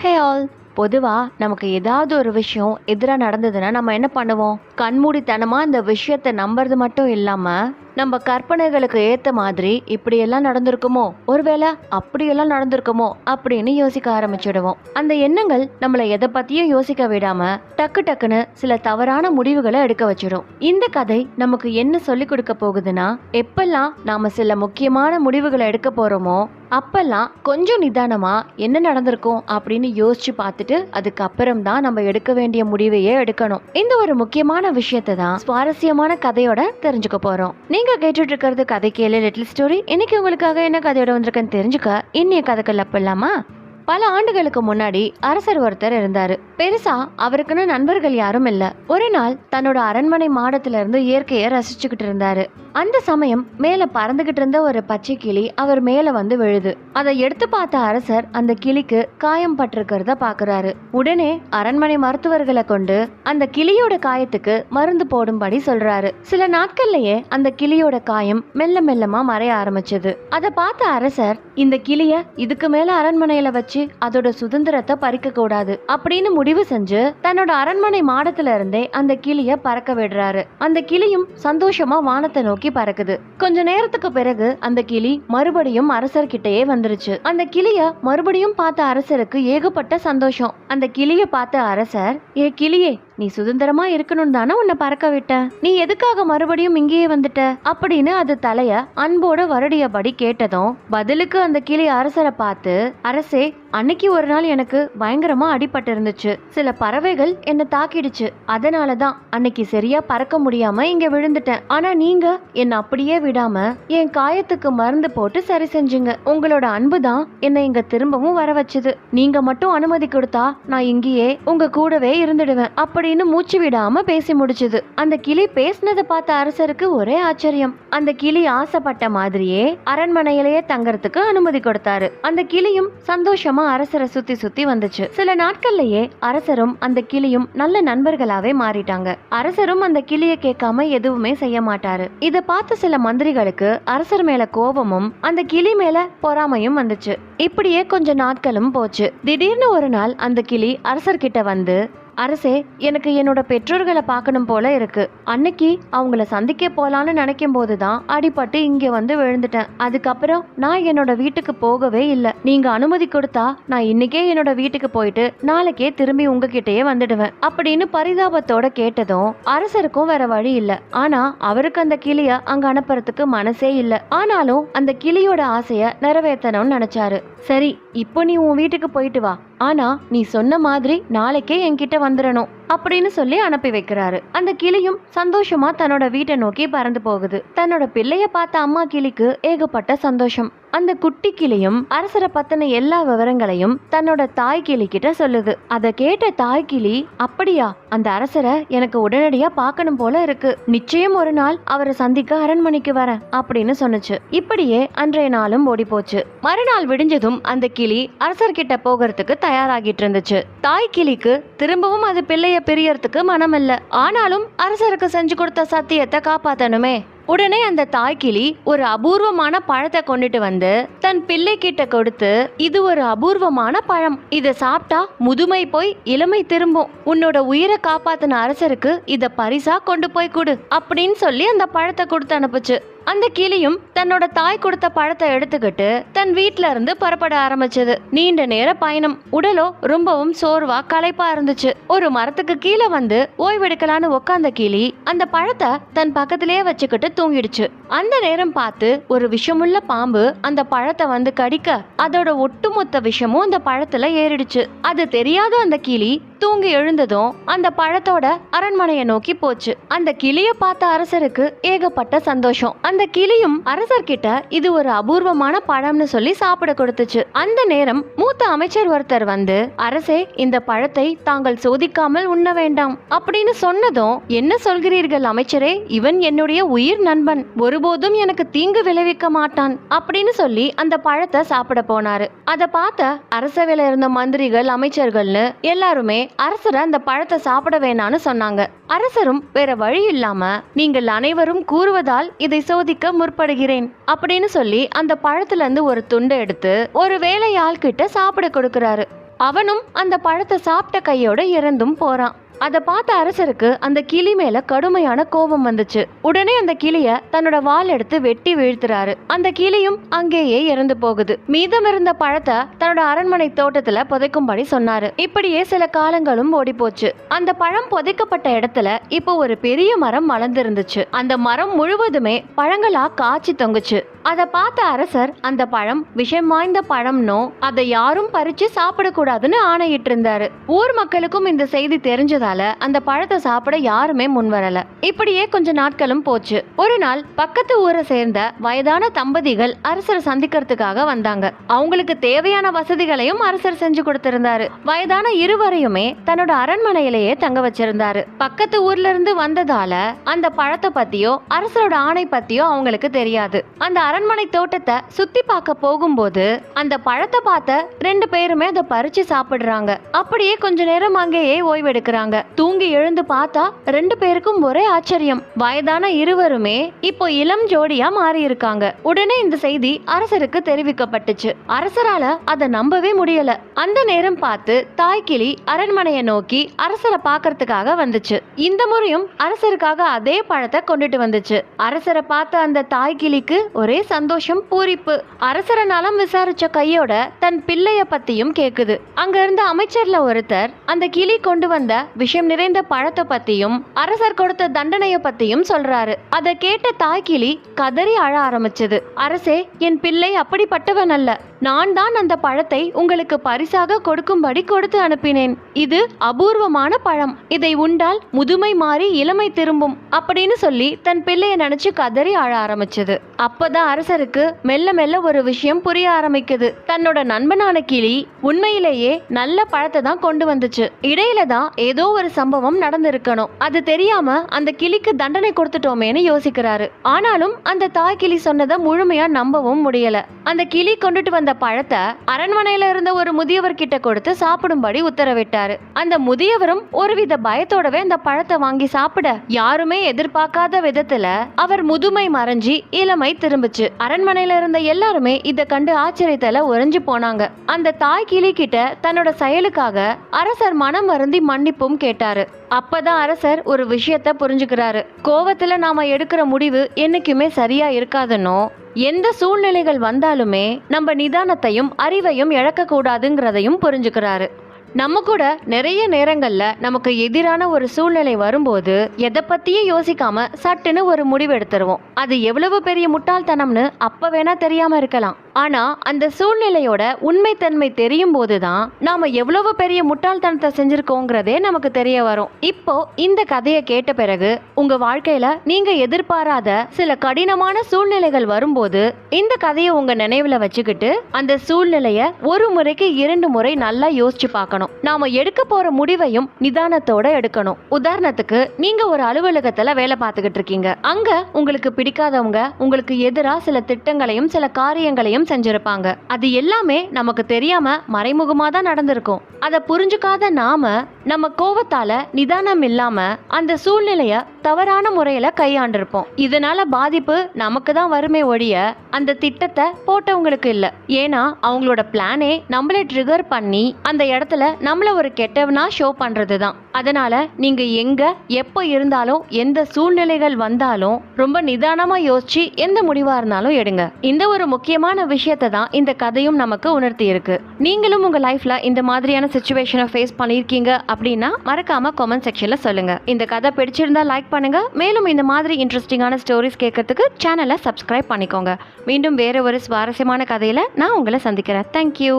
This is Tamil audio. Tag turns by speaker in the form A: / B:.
A: ஹே ஆல் பொதுவாக நமக்கு ஏதாவது ஒரு விஷயம் எதிராக நடந்ததுன்னா நம்ம என்ன பண்ணுவோம்? கண்மூடித்தனமாக அந்த விஷயத்தை நம்புறது மட்டும் இல்லாமல் நம்ம கற்பனைகளுக்கு ஏற்ற மாதிரி இப்படியெல்லாம் நடந்திருக்குமோ? ஒருவேளை அப்படியெல்லாம் நடந்திருக்குமோ? அப்படின்னு யோசிக்க ஆரம்பிச்சிடுவோம். அந்த எண்ணங்கள் நம்மளை எதை பற்றியும் யோசிக்க விடாம டக்கு டக்குன்னு சில தவறான முடிவுகளை எடுக்க வச்சிடும். இந்த கதை நமக்கு என்ன சொல்லி கொடுக்க போகுதுன்னா எப்பெல்லாம் நாம சில முக்கியமான முடிவுகளை எடுக்க போறோமோ அப்போல்லாம் கொஞ்சம் நிதானமாக என்ன நடந்திருக்கும் அப்படின்னு யோசிச்சு பார்த்துட்டு அதுக்கப்புறம் தான் நம்ம எடுக்க வேண்டிய முடிவையே எடுக்கணும். இந்த ஒரு முக்கியமான விஷயத்தை தான் சுவாரஸ்யமான கதையோட தெரிஞ்சுக்க போகிறோம் நீங்கள் கேட்டுட்டு இருக்கிறது கதை கேளு லிட்டில் ஸ்டோரி இன்னைக்கு உங்களுக்காக என்ன கதையோட வந்திருக்குன்னு தெரிஞ்சுக்க இன்னைய கதைக்குள்ள போலாமா பல ஆண்டுகளுக்கு முன்னாடி அரசர் ஒருத்தர் இருந்தாரு. பெருசா அவருக்குன்னு நண்பர்கள் யாரும் இல்ல. ஒரு நாள் தன்னோட அரண்மனை மாடத்துல இருந்து இயற்கையை ரசிச்சுக்கிட்டு இருந்தாரு. அந்த சமயம் மேல பறந்துகிட்டு இருந்த ஒரு பச்சை கிளி அவர் மேல வந்து விழுது. அதை எடுத்து பார்த்த அரசர் அந்த கிளிக்கு காயம் பட்டிருக்கிறத பாக்குறாரு. உடனே அரண்மனை மருத்துவர்களை கொண்டு அந்த கிளியோட காயத்துக்கு மருந்து போடும்படி சொல்றாரு. சில நாட்கள்லயே அந்த கிளியோட காயம் மெல்ல மெல்லமா மறைய ஆரம்பிச்சது. அதை பார்த்த அரசர் இந்த கிளிய இதுக்கு மேல அரண்மனையில வச்சு அதோட சுதந்திரத்தை பறிக்க கூடாது அப்படின்னு முடிவு செஞ்சு தன்னோட அரண்மனை மாடத்துல இருந்தே அந்த கிளிய பறக்க விடுறாரு. அந்த கிளியும் சந்தோஷமா வானத்தை நோக்கி பறக்குது. கொஞ்ச நேரத்துக்கு பிறகு அந்த கிளி மறுபடியும் அரசர்கிட்டயே வந்துருச்சு. அந்த கிளிய மறுபடியும் பார்த்த அரசருக்கு ஏகப்பட்ட சந்தோஷம். அந்த கிளிய பார்த்த அரசர் ஏ கிளியே நீ சுதந்திரமா இருக்கணும் தானே உன்னை பறக்க விட்ட? நீ எதுக்காக மறுபடியும் இங்கேயே வந்துட்ட? அப்படின்னு அது தலைய அன்போட வருடியபடி கேட்டதும் பதிலுக்கு அந்த கிளி அரசரை பார்த்து அரசே அன்னைக்கு ஒரு நாள் எனக்கு பயங்கரமா அடிபட்டு இருந்துச்சு. சில பறவைகள் என்ன தாக்கிடுச்சு. அதனால தான் அன்னைக்கு சரியா பறக்க முடியாம இங்க விழுந்துட்டேன். ஆனா நீங்க என்ன அப்படியே விடாம என் காயத்துக்கு மருந்து போட்டு சரி செஞ்சீங்க. உங்களோட அன்பு தான் என்னை இங்க திரும்பவும் வர வச்சது நீங்க மட்டும் அனுமதி கொடுத்தா நான் இங்கேயே உங்க கூடவே இருந்துடுவேன். அப்படி அப்படின்னு மூச்சு விடாம பேசி முடிச்சது. அந்த கிளி பேசினதை பார்த்த அரசருக்கு ஒரே ஆச்சரியம். அந்த கிளி ஆசைப்பட்ட மாதிரியே அரண்மனையிலேயே தங்கறதுக்கு அனுமதி கொடுத்தாரு. அந்த கிளியும் சந்தோஷமா அரசரை சுத்தி சுத்தி வந்துச்சு. சில நாட்கள்லயே அரசரும் அந்த கிளியும் நல்ல நண்பர்களாவே மாறிட்டாங்க. அரசரும் அந்த கிளிய கேட்காம எதுவுமே செய்ய மாட்டாரு. இத பார்த்த சில மந்திரிகளுக்கு அரசர் மேல கோபமும் அந்த கிளி மேல பொறாமையும் வந்துச்சு. இப்படியே கொஞ்ச நாட்களும் போச்சு. திடீர்னு ஒரு நாள் அந்த கிளி அரசர்கிட்ட வந்து அரசே எனக்கு என்னோட பெற்றோர்களை பார்க்கணும் போல இருக்கு. அன்னைக்கு அவங்கள சந்திக்க போலான்னு நினைக்கும் போதுதான் அடிபட்டு இங்க வந்து விழுந்துட்டேன். அதுக்கப்புறம் நான் என்னோட வீட்டுக்கு போகவே இல்லை. நீங்க அனுமதி கொடுத்தா நான் இன்னைக்கே என்னோட வீட்டுக்கு போயிட்டு நாளைக்கே திரும்பி உங்ககிட்டயே வந்துடுவேன். அப்படின்னு பரிதாபத்தோட கேட்டதும் அரசருக்கும் வேற வழி இல்ல. ஆனா அவருக்கு அந்த கிளிய அங்க அனுப்புறதுக்கு மனசே இல்ல. ஆனாலும் அந்த கிளியோட ஆசைய நிறைவேற்றணும்னு நினைச்சாரு. சரி இப்போ நீ உன் வீட்டுக்கு போயிட்டு வா. ஆனா நீ சொன்ன மாதிரி நாளைக்கே என்கிட்ட ಬಂದ್ರೇನು அப்படின்னு சொல்லி அனுப்பி வைக்கிறாரு. அந்த கிளியும் சந்தோஷமா தன்னோட வீட்டை நோக்கி பறந்து போகுது. தன்னோட பிள்ளைய பார்த்த அம்மா கிளிக்கு ஏகப்பட்ட சந்தோஷம். அந்த குட்டி கிளியும் அரசரை பத்தின எல்லா விவரங்களையும் தன்னோட தாய் கிளி கிட்ட சொல்லுது. அதை கேட்ட தாய் கிளி அப்படியா அந்த அரசரை எனக்கு உடனடியா பார்க்கணும் போல இருக்கு. நிச்சயம் ஒரு நாள் அவரை சந்திக்க அரண்மனைக்கு வரேன் அப்படின்னு சொன்னுச்சு. இப்படியே அன்றைய நாளும் ஓடி போச்சு மறுநாள் விடிஞ்சதும் அந்த கிளி அரசர்கிட்ட போகிறதுக்கு தயாராகிட்டு இருந்துச்சு. தாய் கிளிக்கு திரும்பவும் அது பிள்ளைய பிரியறதுக்கு இல்லை ஆனாலும் அரசருக்கு செஞ்சு கொடுத்த சத்தியத்தை காப்பாத்தணுமே. உடனே அந்த தாய்க்கிளி ஒரு அபூர்வமான பழத்தை கொண்டுட்டு வந்து தன் பிள்ளை கிட்ட கொடுத்து இது ஒரு அபூர்வமான பழம். இதை சாப்பிட்டா முதுமை போய் இளமை திரும்பும். உன்னோட உயிரை காப்பாத்தின அரசருக்கு இத பரிசா கொண்டு போய் கொடு. அப்படின்னு சொல்லி அந்த பழத்தை கொடுத்து அனுப்புச்சு. அந்த கிளியும் தன்னோட தாய் கொடுத்த பழத்தை எடுத்துக்கிட்டு தன் வீட்ல இருந்து புறப்பட ஆரம்பிச்சது. நீண்ட நேர பயணம். உடலோ ரொம்பவும் சோர்வா களைப்பா இருந்துச்சு. ஒரு மரத்துக்கு கீழே வந்து ஓய்வெடுக்கலான்னு உக்காந்த கிளி அந்த பழத்தை தன் பக்கத்திலேயே வச்சுக்கிட்டு தூங்கிடுச்சு. அந்த நேரம் பார்த்து ஒரு விஷமுள்ள பாம்பு அந்த பழத்தை வந்து கடிக்க அதோட ஒட்டுமொத்த விஷமும் அந்த பழத்துல ஏறிடுச்சு. அது தெரியாத அந்த கிளி தூங்கி எழுந்ததும் அந்த பழத்தோட அரண்மனையை நோக்கி போச்சு. அந்த கிளிய பார்த்த அரசருக்கு ஏகப்பட்ட சந்தோஷம். அந்த கிளியும் அரசர்கிட்ட இது ஒரு அபூர்வமான பழம்னு சொல்லி சாப்பிட கொடுத்துச்சு. அந்த நேரம் மூத்த அமைச்சர் ஒருத்தர் வந்து அரசே இந்த பழத்தை தாங்கள் சோதிக்காமல் உண்ண வேண்டாம். அப்படின்னு சொன்னதும் என்ன சொல்கிறீர்கள் அமைச்சரே? இவன் என்னுடைய உயிர் நண்பன். ஒருபோதும் எனக்கு தீங்கு விளைவிக்க மாட்டான். அப்படின்னு சொல்லி அந்த பழத்தை சாப்பிட போனாரு. அதை பார்த்த அரசவையில இருந்த மந்திரிகள் அமைச்சர்கள்னு எல்லாருமே அரசரை அந்த பழத்தை சாப்பிட வேணான்னு சொன்னாங்க. அரசரும் வேற வழி இல்லாம நீங்கள் அனைவரும் கூறுவதால் இதை சோதிக்க முற்படுகிறேன் அப்படின்னு சொல்லி அந்த பழத்துல இருந்து ஒரு துண்டை எடுத்து ஒரு வேலையாள் கிட்ட சாப்பிட கொடுக்கறாரு. அவனும் அந்த பழத்தை சாப்பிட்ட கையோட இறந்தும் போறான். அதை பார்த்த அரசருக்கு அந்த கிளி மேல கடுமையான கோபம் வந்துச்சு. உடனே அந்த கிளிய தன்னோட வால் எடுத்து வெட்டி வீழ்த்துறாரு. அந்த கிளியும் அங்கேயே இறந்து போகுது. மீதம் இருந்த பழத்தை தன்னோட அரண்மனை தோட்டத்துல புதைக்கும்படி சொன்னாரு. இப்படியே சில காலங்களும் ஓடி போச்சு அந்த பழம் புதைக்கப்பட்ட இடத்துல இப்போ ஒரு பெரிய மரம் வளர்ந்துருந்துச்சு. அந்த மரம் முழுவதுமே பழங்களா காய்ச்சி தொங்குச்சு. அதை பார்த்த அரசர் அந்த பழம் விஷம் வாய்ந்த பழம்னோ அதை யாரும் பறிச்சு சாப்பிடக்கூடாதுன்னு ஆணையிட்டு இருந்தாரு ஊர் மக்களுக்கும் இந்த செய்தி தெரிஞ்சதால அந்த பழத்தை சாப்பிட யாருமே முன்வரல. இப்படியே கொஞ்ச நாட்களும் போச்சு. ஒரு நாள் பக்கத்து ஊரை சேர்ந்த வயதான தம்பதிகள் அரசர் சந்திக்கிறதுக்காக வந்தாங்க. அவங்களுக்கு தேவையான வசதிகளையும் அரசர் செஞ்சு கொடுத்திருந்தாரு. வயதான இருவரையுமே தன்னோட அரண்மனையிலேயே தங்க வச்சிருந்தாரு. பக்கத்து ஊர்ல இருந்து வந்ததால அந்த பழத்தை பத்தியோ அரசரோட ஆணை பத்தியோ அவங்களுக்கு தெரியாது. அந்த அரண்மனை அரண்மனை தோட்டத்தை சுத்தி பார்க்க போகும்போது அந்த பழத்தை பார்த்த ரெண்டு பேருமே அதை பறிச்சு சாப்பிடுறாங்க. அப்படியே கொஞ்ச நேரம் அங்கேயே ஓய்வெடுக்கிறாங்க. தூங்கி எழுந்து பார்த்தா ரெண்டு பேருக்கும் ஒரே ஆச்சரியம். வயதான இருவருமே இப்போ இளம் ஜோடியா மாறி இருக்காங்க உடனே இந்த செய்தி அரசருக்கு தெரிவிக்கப்பட்டுச்சு. அரசரால அதை நம்பவே முடியல. அந்த நேரம் பார்த்து தாய்க்கிளி அரண்மனையை நோக்கி அரசரை பார்க்கறதுக்காக வந்துச்சு. இந்த முறையும் அரசருக்காக அதே பழத்தை கொண்டுட்டு வந்துச்சு. அரசரை பார்த்த அந்த தாய்க்கிளிக்கு ஒரே சந்தோஷம் பூரிப்பு. அரசரை நலம் விசாரிச்ச கையோட தன் பிள்ளைய பத்தியும் கேக்குது. அங்க இருந்த அமைச்சர்ல ஒருத்தர் அந்த கிளி கொண்டு வந்த விஷம் நிறைந்த பழத்தை பத்தியும் அரசர் கொடுத்த தண்டனைய பத்தியும் சொல்றாரு. அதை கேட்ட தாய் கிளி கதறி அழ ஆரம்பிச்சது. அரசே என் பிள்ளை அப்படிப்பட்டவன் அல்ல. நான் தான் அந்த பழத்தை உங்களுக்கு பரிசாக கொடுக்கும்படி கொடுத்து அனுப்பினேன். இது அபூர்வமான பழம். இதை உண்டால் முதுமை மாறி இளமை திரும்பும் அப்படின்னு சொல்லி தன் பிள்ளைய நினைச்சு கதறி அழ ஆரம்பிச்சது. அப்பதான் அரசருக்கு மெல்ல மெல்ல ஒரு விஷயம் புரிய ஆரம்பிக்குது. தன்னோட நண்பனான கிளி உண்மையிலேயே நல்ல பழத்தை தான் கொண்டு வந்துச்சு. இடையில தான் ஏதோ ஒரு சம்பவம் நடந்திருக்கணும். அது தெரியாம அந்த கிளிக்கு தண்டனை கொடுத்துட்டோமேன்னு யோசிக்கிறாரு. ஆனாலும் அந்த தாய் கிளி சொன்னதை முழுமையா நம்பவும் முடியல. அந்த கிளி கொண்டுட்டு வந்த பழத்தை அரண்மனையில இருந்த ஒரு முதியவர் கிட்ட கொடுத்து சாப்பிடும்படி உத்தரவிட்டாரு. அந்த முதியவரும் ஒருவித பயத்தோடவே அந்த பழத்தை வாங்கி சாப்பிட யாருமே எதிர்பார்க்காத விதத்துல அவர் முதுமை மறைஞ்சி இளமை திரும்பிச்சு. அரண்மனையில இருந்த எல்லாருமே இத கண்டு ஆச்சரியத்துல உறைஞ்சு போனாங்க. அந்த தாய் கிளி கிட்ட தன்னோட செயலுக்காக அரசர் மனம் வருந்தி மன்னிப்பும் கேட்டாரு. அப்பதான் அரசர் ஒரு விஷயத்த புரிஞ்சுக்கிறாரு. கோவத்துல நாம எடுக்கிற முடிவு என்னைக்குமே சரியா இருக்காதுன்னோ எந்த சூழ்நிலைகள் வந்தாலுமே நம்ம நிதானத்தையும் அறிவையும் இழக்கக்கூடாதுங்கிறதையும் புரிஞ்சுக்கிறாரு. நம்ம கூட நிறைய நேரங்களில் நமக்கு எதிரான ஒரு சூழ்நிலை வரும்போது எதை பற்றியும் யோசிக்காம சட்டுன்னு ஒரு முடிவு எடுத்துருவோம். அது எவ்வளவு பெரிய முட்டாள்தனம்னு அப்போ வேணா தெரியாமல் இருக்கலாம். ஆனால் அந்த சூழ்நிலையோட உண்மைத்தன்மை தெரியும் போது தான் நாம் எவ்வளவு பெரிய முட்டாள்தனத்தை செஞ்சுருக்கோங்கிறதே நமக்கு தெரிய வரும். இப்போ இந்த கதையை கேட்ட பிறகு உங்கள் வாழ்க்கையில் நீங்கள் எதிர்பாராத சில கடினமான சூழ்நிலைகள் வரும்போது இந்த கதையை உங்கள் நினைவில் வச்சுக்கிட்டு அந்த சூழ்நிலையை ஒரு முறைக்கு இரண்டு முறை நல்லா யோசிச்சு பார்க்கணும். நாம எடுக்க போகிற முடிவையும் நிதானத்தோட எடுக்கணும். உதாரணத்துக்கு நீங்கள் ஒரு அலுவலகத்தில் வேலை பார்த்துக்கிட்டு இருக்கீங்க. அங்கே உங்களுக்கு பிடிக்காதவங்க உங்களுக்கு எதிராக சில திட்டங்களையும் சில காரியங்களையும் செஞ்சிருப்பாங்க. அது எல்லாமே நமக்கு தெரியாம மறைமுகமாக தான் நடந்திருக்கும். அதை புரிஞ்சுக்காத நாம நம்ம கோவத்தால நிதானம் இல்லாம அந்த சூழ்நிலைய தவறான முறையில் கையாண்டிருப்போம். இதனால பாதிப்பு நமக்கு தான் வருமே ஒழிய அந்த திட்டத்தை போட்டவங்களுக்கு இல்லை. ஏன்னா அவங்களோட பிளானே நம்மளே ட்ரிகர் பண்ணி அந்த இடத்துல நம்மள ஒரு கெட்டவனா ஷோ பண்ணுறது தான் அதனால் நீங்கள் எங்கே எப்போ இருந்தாலும் எந்த சூழ்நிலைகள் வந்தாலும் ரொம்ப நிதானமாக யோசிச்சு எந்த முடிவாக இருந்தாலும் எடுங்க. இந்த ஒரு முக்கியமான விஷயத்தை தான் இந்த கதையும் நமக்கு உணர்த்தி இருக்கு. நீங்களும் உங்கள் லைஃப்பில் இந்த மாதிரியான சுச்சுவேஷனை ஃபேஸ் பண்ணியிருக்கீங்க அப்படின்னா மறக்காமல் கமெண்ட் செக்ஷனில் சொல்லுங்கள் இந்த கதை பிடிச்சிருந்தா லைக் பண்ணுங்கள் மேலும் இந்த மாதிரி இன்ட்ரெஸ்டிங்கான ஸ்டோரிஸ் கேட்கறதுக்கு சேனலை சப்ஸ்கிரைப் பண்ணிக்கோங்க. மீண்டும் வேறு ஒரு சுவாரஸ்யமான கதையில் நான் உங்களை சந்திக்கிறேன். தேங்க்யூ